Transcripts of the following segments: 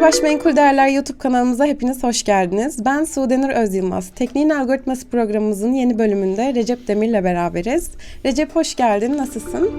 Merhaba Menkul Değerler YouTube kanalımıza hepiniz hoş geldiniz. Ben Sudenur Özyılmaz. Tekniğin Algoritması programımızın yeni bölümünde Recep Demir'le beraberiz. Recep hoş geldin, nasılsın?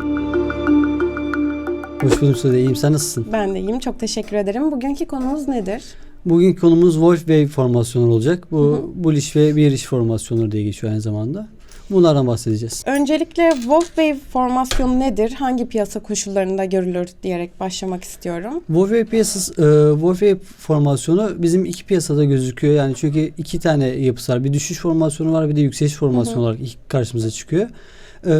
Hoş bulduk Sude. İyiyim. Sen nasılsın? Ben de iyiyim, çok teşekkür ederim. Bugünkü konumuz nedir? Bugünkü konumuz Wolf Wave formasyonu olacak. Bu bullish ve bearish formasyonları diye geçiyor aynı zamanda. Bunlardan bahsedeceğiz. Öncelikle Wolf Wave formasyonu nedir? Hangi piyasa koşullarında görülür diyerek başlamak istiyorum. Wolf Wave piyasası, e, Wolf Wave formasyonu bizim iki piyasada gözüküyor. Yani çünkü iki tane yapısı var. Bir düşüş formasyonu var bir de yükseliş formasyonu olarak ilk karşımıza çıkıyor. E,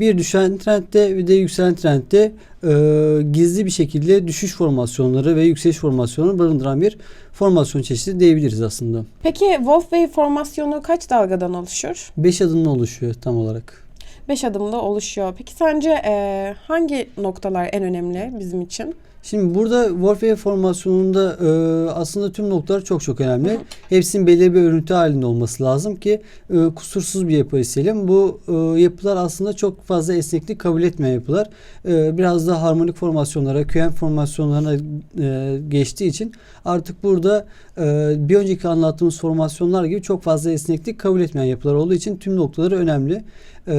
bir düşen trendde bir de yükselen trendde e, gizli bir şekilde düşüş formasyonları ve yükseliş formasyonu barındıran bir formasyon çeşidi diyebiliriz aslında. Peki Wolf Wave formasyonu kaç dalgadan oluşur? 5 adımla oluşuyor tam olarak. 5 adımda oluşuyor. Peki sence e, hangi noktalar en önemli bizim için? Şimdi burada Warfare formasyonunda e, aslında tüm noktalar çok çok önemli. Hepsinin belirli bir örüntü halinde olması lazım ki e, kusursuz bir yapı isteyelim. Bu e, yapılar aslında çok fazla esneklik kabul etmeyen yapılar. E, biraz da harmonik formasyonlara, QM formasyonlarına e, geçtiği için artık burada bir önceki anlattığımız formasyonlar gibi çok fazla esneklik kabul etmeyen yapılar olduğu için tüm noktaları önemli. E,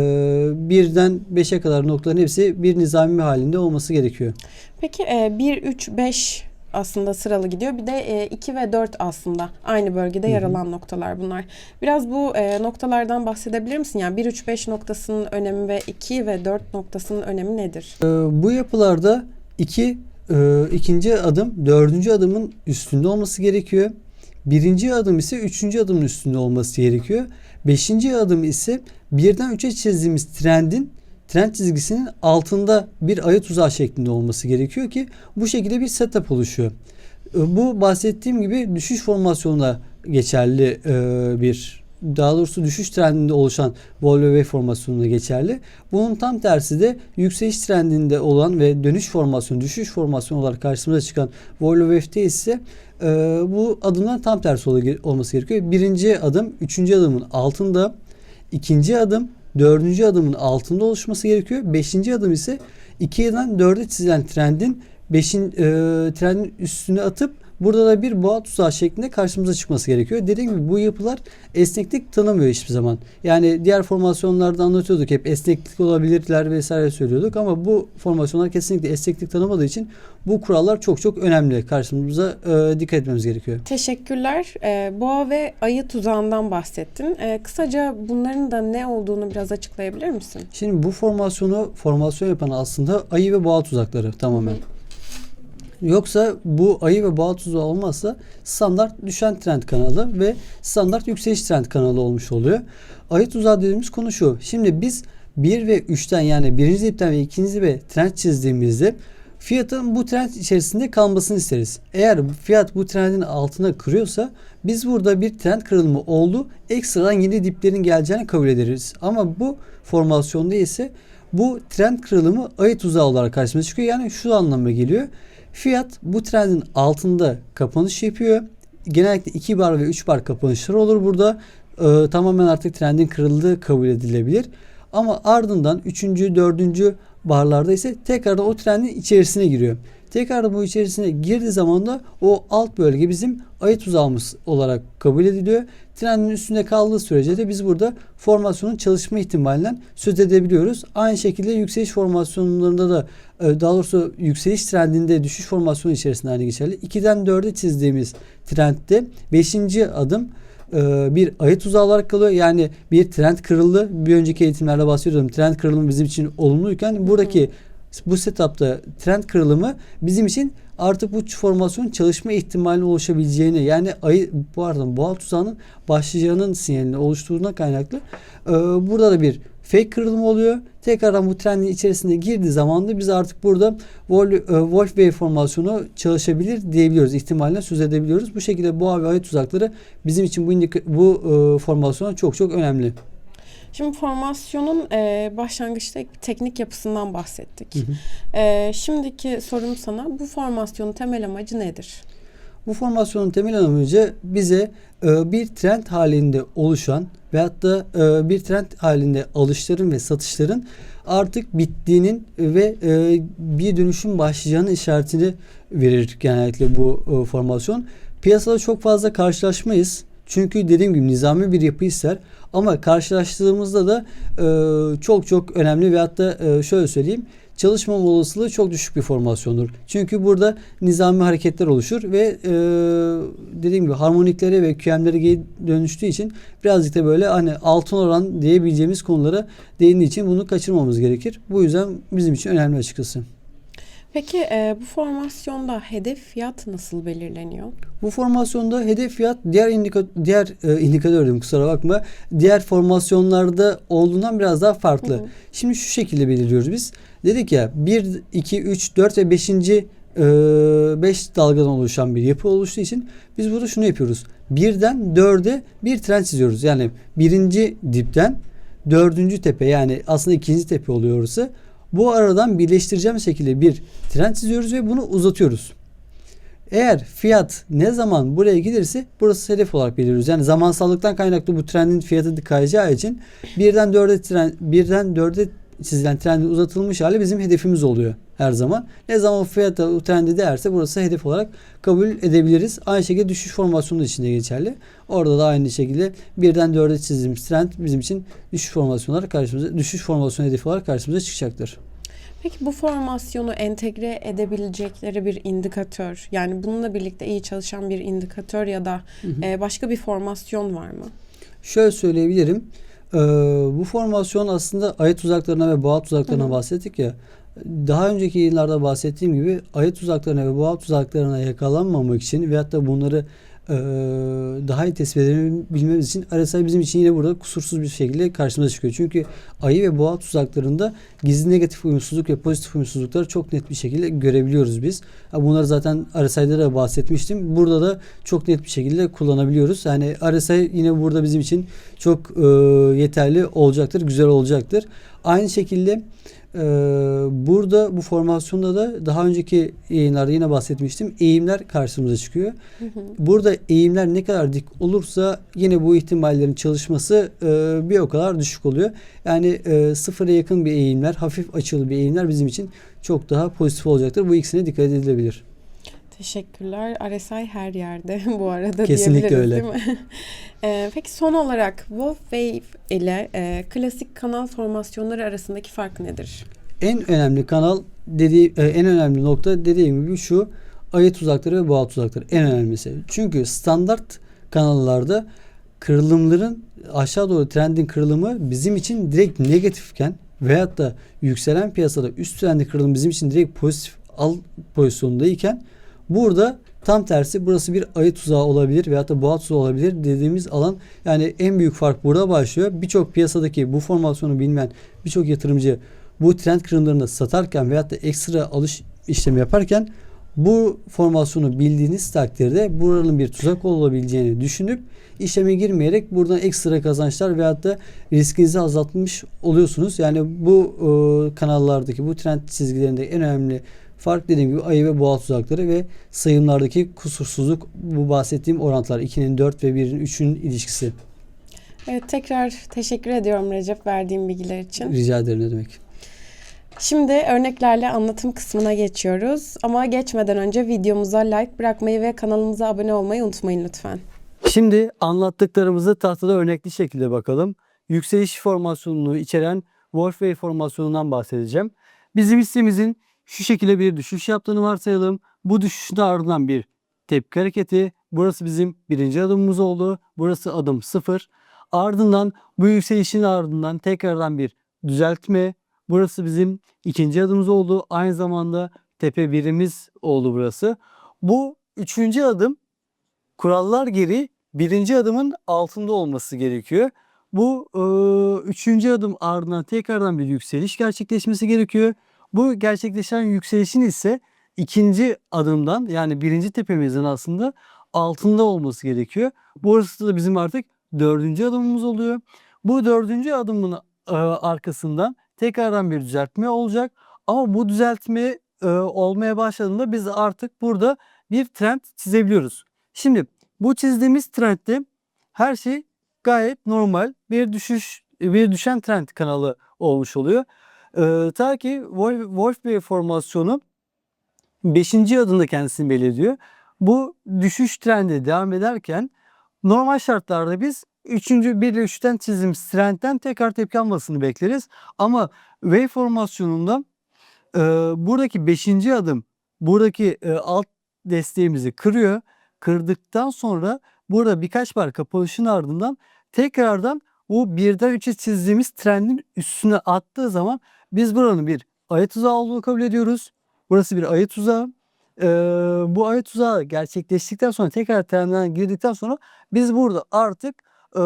birden 5'e kadar noktaların hepsi bir nizami halinde olması gerekiyor. Peki e, 1, 3, 5 aslında sıralı gidiyor. Bir de e, 2 ve 4 aslında aynı bölgede yer alan noktalar bunlar. Biraz bu e, noktalardan bahsedebilir misin? Yani 1, 3, 5 noktasının önemi ve 2 ve 4 noktasının önemi nedir? Ee, bu yapılarda iki e, ikinci adım dördüncü adımın üstünde olması gerekiyor. Birinci adım ise üçüncü adımın üstünde olması gerekiyor. Beşinci adım ise birden üçe çizdiğimiz trendin trend çizgisinin altında bir ayı tuzağı şeklinde olması gerekiyor ki bu şekilde bir setup oluşuyor. Ee, Bu bahsettiğim gibi düşüş formasyonuna geçerli e, bir daha doğrusu düşüş trendinde oluşan Wall formasyonuna geçerli. Bunun tam tersi de yükseliş trendinde olan ve dönüş formasyonu, düşüş formasyonu olarak karşımıza çıkan Wall Wave'de ise e, bu adımdan tam tersi ol- olması gerekiyor. Birinci adım, üçüncü adımın altında, ikinci adım, dördüncü adımın altında oluşması gerekiyor. Beşinci adım ise 2'den 4'e çizilen trendin beşin, e, trendin üstüne atıp burada da bir boğa tuzağı şeklinde karşımıza çıkması gerekiyor. Dediğim gibi bu yapılar esneklik tanımıyor hiçbir zaman. Yani diğer formasyonlarda anlatıyorduk hep esneklik olabilirler vesaire söylüyorduk ama bu formasyonlar kesinlikle esneklik tanımadığı için bu kurallar çok çok önemli. Karşımıza e, dikkat etmemiz gerekiyor. Teşekkürler. E, boğa ve ayı tuzağından bahsettin. E, kısaca bunların da ne olduğunu biraz açıklayabilir misin? Şimdi bu formasyonu formasyon yapan aslında ayı ve boğa tuzakları tamamen. Yoksa bu ayı ve boğa tuzağı olmazsa standart düşen trend kanalı ve standart yükseliş trend kanalı olmuş oluyor. Ayı tuzağı dediğimiz konu şu. Şimdi biz 1 ve 3'ten yani birinci dipten ve ikinci dibe trend çizdiğimizde fiyatın bu trend içerisinde kalmasını isteriz. Eğer fiyat bu trendin altına kırıyorsa biz burada bir trend kırılımı oldu. Ekstradan yeni diplerin geleceğini kabul ederiz. Ama bu formasyonda ise bu trend kırılımı ayı tuzağı olarak karşımıza çıkıyor. Yani şu anlama geliyor. Fiyat bu trendin altında kapanış yapıyor. Genellikle 2 bar ve 3 bar kapanışlar olur burada. Ee, tamamen artık trendin kırıldığı kabul edilebilir. Ama ardından 3. 4. barlarda ise tekrardan o trendin içerisine giriyor. Tekrar bu içerisine girdiği zaman da o alt bölge bizim ayı tuzağımız olarak kabul ediliyor. Trendin üstünde kaldığı sürece de biz burada formasyonun çalışma ihtimalinden söz edebiliyoruz. Aynı şekilde yükseliş formasyonlarında da e, daha doğrusu yükseliş trendinde düşüş formasyonu içerisinde aynı geçerli. 2'den 4'e çizdiğimiz trendde 5. adım e, bir ayı tuzağı olarak kalıyor. Yani bir trend kırıldı. Bir önceki eğitimlerde bahsediyordum. Trend kırılımı bizim için olumluyken buradaki bu setupta trend kırılımı bizim için artık bu formasyonun çalışma ihtimali oluşabileceğini yani ayı arada boğa tuzağının başlayacağının sinyalini oluşturduğuna kaynaklı e, burada da bir fake kırılımı oluyor. Tekrardan bu trendin içerisine girdiği zaman da biz artık burada e, Wolf Wave formasyonu çalışabilir diyebiliyoruz. ihtimaline söz edebiliyoruz. Bu şekilde boğa ve ayı tuzakları bizim için bu, bu e, formasyon çok çok önemli. Şimdi formasyonun e, başlangıçta teknik yapısından bahsettik. E, şimdiki sorum sana bu formasyonun temel amacı nedir? Bu formasyonun temel amacı bize e, bir trend halinde oluşan veyahut da e, bir trend halinde alışların ve satışların artık bittiğinin ve e, bir dönüşüm başlayacağının işaretini verir genellikle bu e, formasyon. Piyasada çok fazla karşılaşmayız. Çünkü dediğim gibi nizami bir yapı ister. Ama karşılaştığımızda da e, çok çok önemli veyahut da e, şöyle söyleyeyim çalışmama olasılığı çok düşük bir formasyondur. Çünkü burada nizami hareketler oluşur ve e, dediğim gibi harmoniklere ve QM'lere dönüştüğü için birazcık da böyle hani altın oran diyebileceğimiz konulara değindiği için bunu kaçırmamamız gerekir. Bu yüzden bizim için önemli açıkçası. Peki e, bu formasyonda hedef fiyat nasıl belirleniyor? Bu formasyonda hedef fiyat diğer indika diğer e, indikatör kusura bakma. Diğer formasyonlarda olduğundan biraz daha farklı. Hı hı. Şimdi şu şekilde belirliyoruz biz. Dedik ya 1 2 3 4 ve 5. 5 dalgadan oluşan bir yapı oluştuğu için biz burada şunu yapıyoruz. Birden 4'e bir trend çiziyoruz. Yani birinci dipten dördüncü tepe yani aslında ikinci tepe oluyor orası. Bu aradan birleştireceğim şekilde bir trend çiziyoruz ve bunu uzatıyoruz. Eğer fiyat ne zaman buraya gelirse burası hedef olarak belirliyoruz. Yani zamansallıktan kaynaklı bu trendin fiyatı kayacağı için birden dörde trend, birden dörde çizilen trendin uzatılmış hali bizim hedefimiz oluyor her zaman. Ne zaman fiyat o trendi değerse burası hedef olarak kabul edebiliriz. Aynı şekilde düşüş formasyonu da içinde geçerli. Orada da aynı şekilde birden dörde çizdiğimiz trend bizim için düşüş formasyonları karşımıza düşüş formasyon hedefi olarak karşımıza çıkacaktır. Peki bu formasyonu entegre edebilecekleri bir indikatör, yani bununla birlikte iyi çalışan bir indikatör ya da e, başka bir formasyon var mı? Şöyle söyleyebilirim. Ee, bu formasyon aslında ayı tuzaklarına ve boğa tuzaklarına Hı hı. bahsettik ya. Daha önceki yayınlarda bahsettiğim gibi ayı tuzaklarına ve boğa tuzaklarına yakalanmamak için veyahut da bunları e, daha iyi tespit edebilmemiz için RSI bizim için yine burada kusursuz bir şekilde karşımıza çıkıyor. Çünkü ayı ve boğa tuzaklarında gizli negatif uyumsuzluk ve pozitif uyumsuzlukları çok net bir şekilde görebiliyoruz biz. Bunları zaten RSI'de de bahsetmiştim. Burada da çok net bir şekilde kullanabiliyoruz. Yani RSI yine burada bizim için çok e, yeterli olacaktır, güzel olacaktır. Aynı şekilde e, burada bu formasyonda da daha önceki yayınlarda yine bahsetmiştim. Eğimler karşımıza çıkıyor. Burada eğimler ne kadar dik olursa yine bu ihtimallerin çalışması e, bir o kadar düşük oluyor. Yani e, sıfıra yakın bir eğimler, hafif açılı bir eğimler bizim için çok daha pozitif olacaktır. Bu ikisine dikkat edilebilir. Teşekkürler. RSI her yerde bu arada Kesinlikle diyebiliriz öyle. değil mi? E, peki son olarak Wolfwave ile e, klasik kanal formasyonları arasındaki fark nedir? En önemli kanal dediği e, en önemli nokta dediğim gibi şu ayı tuzakları ve boğa tuzakları en önemlisi. Çünkü standart kanallarda kırılımların aşağı doğru trendin kırılımı bizim için direkt negatifken veyahut da yükselen piyasada üst trendin kırılımı bizim için direkt pozitif al pozisyondayken burada tam tersi burası bir ayı tuzağı olabilir veyahut da boğa tuzağı olabilir dediğimiz alan yani en büyük fark burada başlıyor. Birçok piyasadaki bu formasyonu bilmeyen birçok yatırımcı bu trend kırımlarında satarken veyahut da ekstra alış işlemi yaparken bu formasyonu bildiğiniz takdirde buranın bir tuzak olabileceğini düşünüp işleme girmeyerek buradan ekstra kazançlar veyahut da riskinizi azaltmış oluyorsunuz. Yani bu e, kanallardaki bu trend çizgilerinde en önemli fark dediğim gibi ayı ve boğa tuzakları ve sayımlardaki kusursuzluk bu bahsettiğim orantılar 2'nin 4 ve 1'in 3'ün ilişkisi. Evet tekrar teşekkür ediyorum Recep verdiğim bilgiler için. Rica ederim ne demek. Şimdi örneklerle anlatım kısmına geçiyoruz. Ama geçmeden önce videomuza like bırakmayı ve kanalımıza abone olmayı unutmayın lütfen. Şimdi anlattıklarımızı tahtada örnekli şekilde bakalım. Yükseliş formasyonunu içeren Wolfway formasyonundan bahsedeceğim. Bizim hissemizin şu şekilde bir düşüş yaptığını varsayalım. Bu düşüşün ardından bir tepki hareketi. Burası bizim birinci adımımız oldu. Burası adım sıfır. Ardından bu yükselişin ardından tekrardan bir düzeltme. Burası bizim ikinci adımımız oldu. Aynı zamanda tepe birimiz oldu burası. Bu üçüncü adım kurallar geri birinci adımın altında olması gerekiyor. Bu e, üçüncü adım ardından tekrardan bir yükseliş gerçekleşmesi gerekiyor. Bu gerçekleşen yükselişin ise ikinci adımdan yani birinci tepemizin aslında altında olması gerekiyor. Burası da bizim artık dördüncü adımımız oluyor. Bu dördüncü adımın e, arkasından tekrardan bir düzeltme olacak. Ama bu düzeltme e, olmaya başladığında biz artık burada bir trend çizebiliyoruz. Şimdi bu çizdiğimiz trendde her şey gayet normal bir düşüş bir düşen trend kanalı olmuş oluyor. Ee, ta ki Wolf, Wolf Wave formasyonu 5. adımda kendisini belirliyor. Bu düşüş trendi devam ederken normal şartlarda biz 3. 1 ile 3'ten çizdiğimiz trendten tekrar tepki almasını bekleriz. Ama wave formasyonunda e, buradaki 5. adım buradaki e, alt desteğimizi kırıyor. Kırdıktan sonra burada birkaç bar kapanışın ardından tekrardan bu birden 3'e çizdiğimiz trendin üstüne attığı zaman biz buranın bir ayı tuzağı olduğunu kabul ediyoruz. Burası bir ayı tuzağı. Ee, bu ayı tuzağı gerçekleştikten sonra tekrar trendden girdikten sonra biz burada artık e,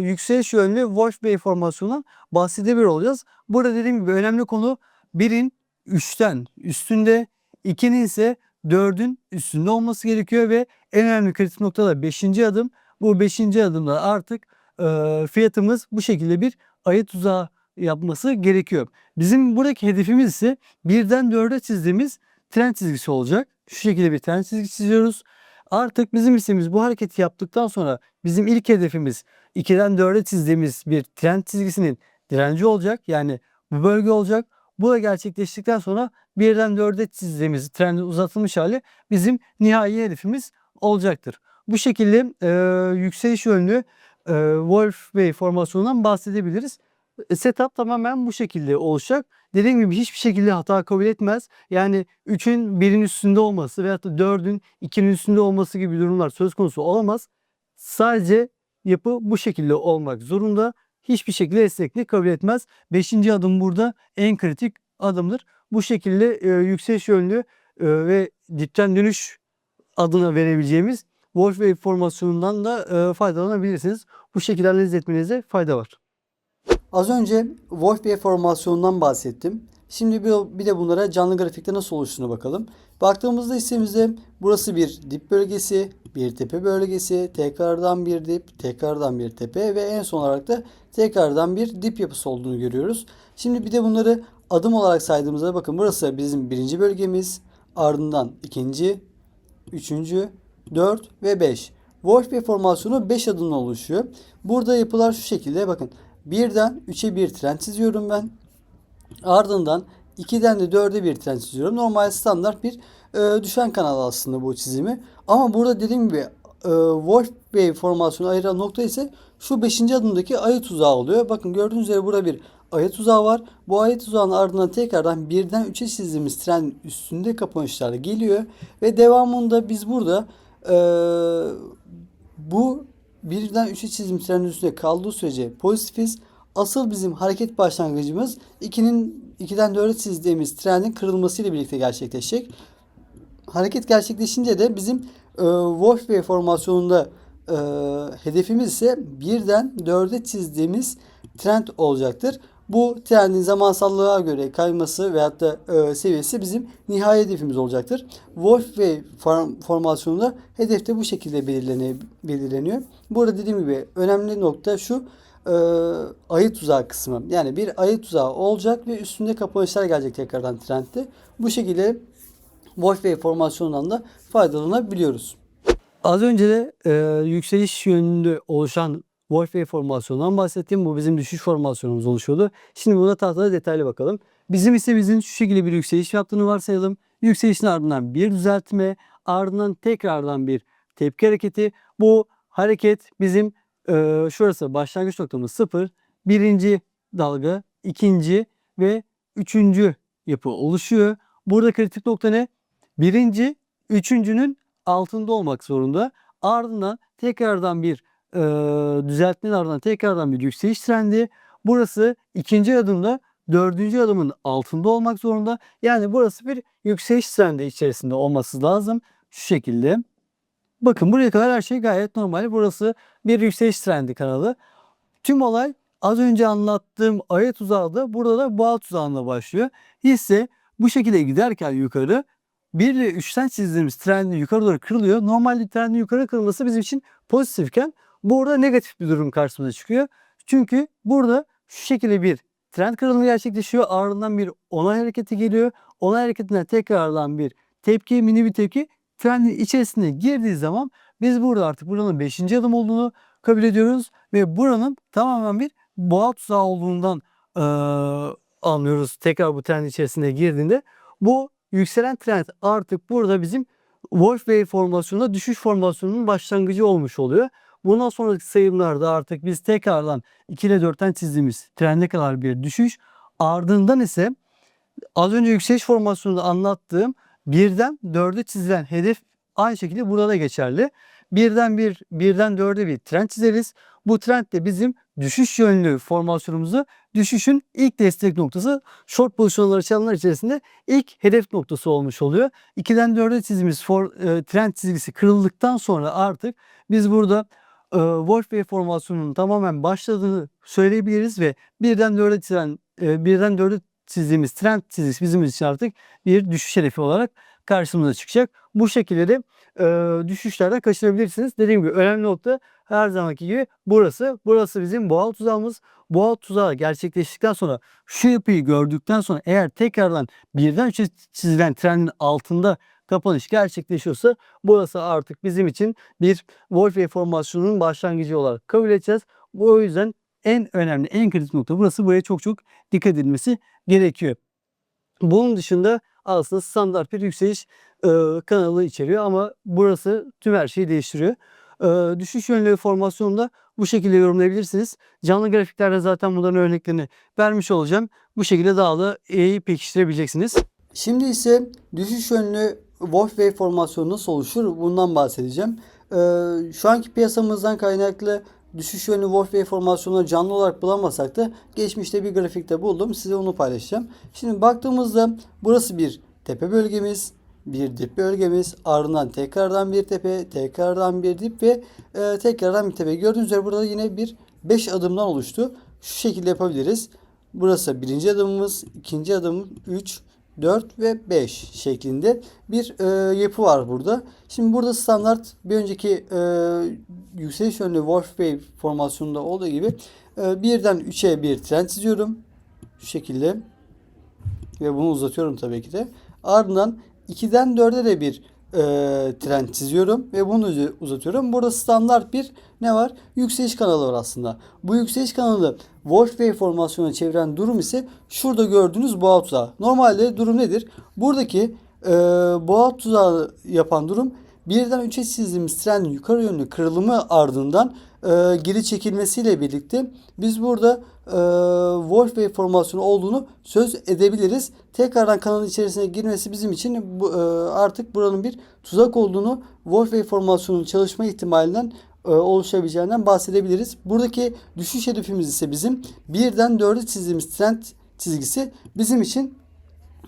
yükseliş yönlü Wolf Wave formasyonundan bahsedebilir olacağız. Burada dediğim gibi önemli konu 1'in 3'ten üstünde, 2'nin ise 4'ün üstünde olması gerekiyor ve en önemli kritik nokta da 5. adım. Bu 5. adımda artık e, fiyatımız bu şekilde bir ayı tuzağı yapması gerekiyor. Bizim buradaki hedefimiz ise birden 4'e çizdiğimiz trend çizgisi olacak. Şu şekilde bir trend çizgisi çiziyoruz. Artık bizim istediğimiz bu hareketi yaptıktan sonra bizim ilk hedefimiz 2'den 4'e çizdiğimiz bir trend çizgisinin direnci olacak. Yani bu bölge olacak. Bu da gerçekleştikten sonra birden 4'e çizdiğimiz trendin uzatılmış hali bizim nihai hedefimiz olacaktır. Bu şekilde e, yükseliş yönlü e, Wolf Wave formasyonundan bahsedebiliriz. E, Setup tamamen bu şekilde olacak. Dediğim gibi hiçbir şekilde hata kabul etmez. Yani 3'ün 1'in üstünde olması veyahut da 4'ün 2'nin üstünde olması gibi durumlar söz konusu olamaz. Sadece yapı bu şekilde olmak zorunda. Hiçbir şekilde esneklik kabul etmez. Beşinci adım burada en kritik adımdır. Bu şekilde e, yükseliş yönlü e, ve dipten dönüş adına verebileceğimiz Wolf Wave formasyonundan da e, faydalanabilirsiniz. Bu şekilde analiz etmenize fayda var. Az önce Wolf Wave formasyonundan bahsettim. Şimdi bir, de bunlara canlı grafikte nasıl oluştuğuna bakalım. Baktığımızda istemizde burası bir dip bölgesi, bir tepe bölgesi, tekrardan bir dip, tekrardan bir tepe ve en son olarak da tekrardan bir dip yapısı olduğunu görüyoruz. Şimdi bir de bunları adım olarak saydığımızda bakın burası bizim birinci bölgemiz, ardından ikinci, üçüncü, 4 ve 5. Wolf Wave formasyonu 5 adımla oluşuyor. Burada yapılar şu şekilde bakın. 1'den 3'e bir trend çiziyorum ben. Ardından 2'den de 4'e bir trend çiziyorum. Normal standart bir e, düşen kanal aslında bu çizimi. Ama burada dediğim gibi e, Wolf Wave formasyonu ayıran nokta ise şu 5. adımdaki ayı tuzağı oluyor. Bakın gördüğünüz üzere burada bir ayı tuzağı var. Bu ayı tuzağının ardından tekrardan birden 3'e çizdiğimiz trend üstünde kapanışlar geliyor. Ve devamında biz burada e, bu birden 3'e çizdiğimiz trendin üstünde kaldığı sürece pozitifiz. Asıl bizim hareket başlangıcımız 2'nin 2'den 4'e çizdiğimiz trendin kırılmasıyla birlikte gerçekleşecek. Hareket gerçekleşince de bizim e, Wolf Wave formasyonunda e, hedefimiz ise birden 4'e çizdiğimiz trend olacaktır. Bu trendin zamansallığa göre kayması veyahut da e, seviyesi bizim nihai hedefimiz olacaktır. Wolf Wave form, formasyonunda hedef de bu şekilde belirleniyor. Burada dediğim gibi önemli nokta şu e, ayı tuzağı kısmı. Yani bir ayı tuzağı olacak ve üstünde kapanışlar gelecek tekrardan trendde. Bu şekilde Wolf Wave formasyonundan da faydalanabiliyoruz. Az önce de e, yükseliş yönünde oluşan Wolf Wave formasyonundan bahsettim. Bu bizim düşüş formasyonumuz oluşuyordu. Şimdi buna tahtada detaylı bakalım. Bizim ise bizim şu şekilde bir yükseliş yaptığını varsayalım. Yükselişin ardından bir düzeltme, ardından tekrardan bir tepki hareketi. Bu hareket bizim e, şurası başlangıç noktamız 0, birinci dalga, ikinci ve üçüncü yapı oluşuyor. Burada kritik nokta ne? Birinci, üçüncünün altında olmak zorunda. Ardından tekrardan bir e, düzeltmenin ardından tekrardan bir yükseliş trendi. Burası ikinci adımda dördüncü adımın altında olmak zorunda. Yani burası bir yükseliş trendi içerisinde olması lazım. Şu şekilde. Bakın buraya kadar her şey gayet normal. Burası bir yükseliş trendi kanalı. Tüm olay az önce anlattığım ayet tuzağı da burada da boğa tuzağında başlıyor. Hisse bu şekilde giderken yukarı 1 ile 3'ten çizdiğimiz trendin yukarı doğru kırılıyor. Normalde trendin yukarı kırılması bizim için pozitifken burada negatif bir durum karşımıza çıkıyor. Çünkü burada şu şekilde bir trend kırılımı gerçekleşiyor. Ardından bir onay hareketi geliyor. Onay hareketinden tekrardan bir tepki, mini bir tepki trendin içerisine girdiği zaman biz burada artık buranın 5. adım olduğunu kabul ediyoruz ve buranın tamamen bir boğa tuzağı olduğundan eee, anlıyoruz tekrar bu trend içerisine girdiğinde. Bu yükselen trend artık burada bizim Wolf Wave formasyonunda düşüş formasyonunun başlangıcı olmuş oluyor. Bundan sonraki sayımlarda artık biz tekrardan 2 ile 4'ten çizdiğimiz trende kadar bir düşüş ardından ise az önce yükseliş formasyonunda anlattığım birden 4'e çizilen hedef aynı şekilde burada da geçerli. Birden bir, birden 4'e bir trend çizeriz. Bu trend de bizim düşüş yönlü formasyonumuzu düşüşün ilk destek noktası short pozisyonları açanlar içerisinde ilk hedef noktası olmuş oluyor. 2'den 4'e çizdiğimiz for, e, trend çizgisi kırıldıktan sonra artık biz burada e, Wolf Wave formasyonunun tamamen başladığını söyleyebiliriz ve birden 4'e çizilen e, birden 4'e çizdiğimiz trend çizgisi bizim için artık bir düşüş hedefi olarak karşımıza çıkacak. Bu şekilde de e, düşüşlerden kaçınabilirsiniz. Dediğim gibi önemli nokta her zamanki gibi burası. Burası bizim boğal tuzağımız. Boğal tuzağı gerçekleştikten sonra şu yapıyı gördükten sonra eğer tekrardan birden üçe çizilen trendin altında kapanış gerçekleşiyorsa burası artık bizim için bir Wolf formasyonunun başlangıcı olarak kabul edeceğiz. Bu o yüzden en önemli, en kritik nokta burası. Buraya çok çok dikkat edilmesi gerekiyor. Bunun dışında aslında standart bir yükseliş e, kanalı içeriyor ama burası tüm her şeyi değiştiriyor. E, düşüş yönlü formasyonu da bu şekilde yorumlayabilirsiniz. Canlı grafiklerde zaten bunların örneklerini vermiş olacağım. Bu şekilde daha da iyi pekiştirebileceksiniz. Şimdi ise düşüş yönlü Wolf Wave formasyonu nasıl oluşur bundan bahsedeceğim. Ee, şu anki piyasamızdan kaynaklı düşüş yönlü Wolf Wave formasyonunu canlı olarak bulamasak da geçmişte bir grafikte buldum. Size onu paylaşacağım. Şimdi baktığımızda burası bir tepe bölgemiz, bir dip bölgemiz, ardından tekrardan bir tepe, tekrardan bir dip ve e, tekrardan bir tepe. Gördüğünüz üzere burada yine bir 5 adımdan oluştu. Şu şekilde yapabiliriz. Burası birinci adımımız, ikinci adım 3, 4 ve 5 şeklinde bir e, yapı var burada. Şimdi burada standart bir önceki e, yükseliş yönlü Wolf Wave formasyonunda olduğu gibi e, birden 3'e bir trend çiziyorum. Şu şekilde. Ve bunu uzatıyorum tabii ki de. Ardından 2'den 4'e de bir e, trend çiziyorum ve bunu uz- uzatıyorum. Burada standart bir ne var? Yükseliş kanalı var aslında. Bu yükseliş kanalı Wolf Wave formasyonuna çeviren durum ise şurada gördüğünüz boğa tuzağı. Normalde durum nedir? Buradaki e, boğa tuzağı yapan durum birden 3'e çizdiğimiz trendin yukarı yönlü kırılımı ardından e, geri çekilmesiyle birlikte biz burada e, Wolf Wave formasyonu olduğunu söz edebiliriz. Tekrardan kanalın içerisine girmesi bizim için bu, e, artık buranın bir tuzak olduğunu Wolf Wave formasyonunun çalışma ihtimalinden e, oluşabileceğinden bahsedebiliriz. Buradaki düşüş hedefimiz ise bizim birden 4'e çizdiğimiz trend çizgisi bizim için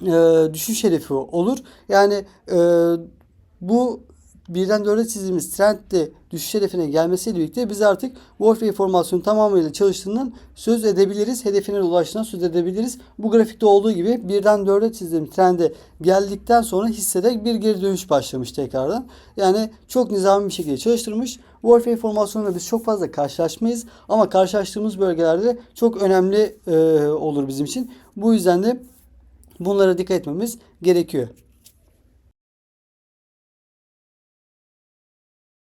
e, düşüş hedefi olur. Yani e, bu birden 4'e çizdiğimiz trendde düşüş hedefine gelmesiyle birlikte biz artık Wolf Wave formasyonu tamamıyla çalıştığından söz edebiliriz. Hedefine ulaştığından söz edebiliriz. Bu grafikte olduğu gibi birden 4'e çizdiğim trende geldikten sonra hissede bir geri dönüş başlamış tekrardan. Yani çok nizami bir şekilde çalıştırmış. Wolf Wave formasyonuyla biz çok fazla karşılaşmayız ama karşılaştığımız bölgelerde çok önemli e, olur bizim için. Bu yüzden de bunlara dikkat etmemiz gerekiyor.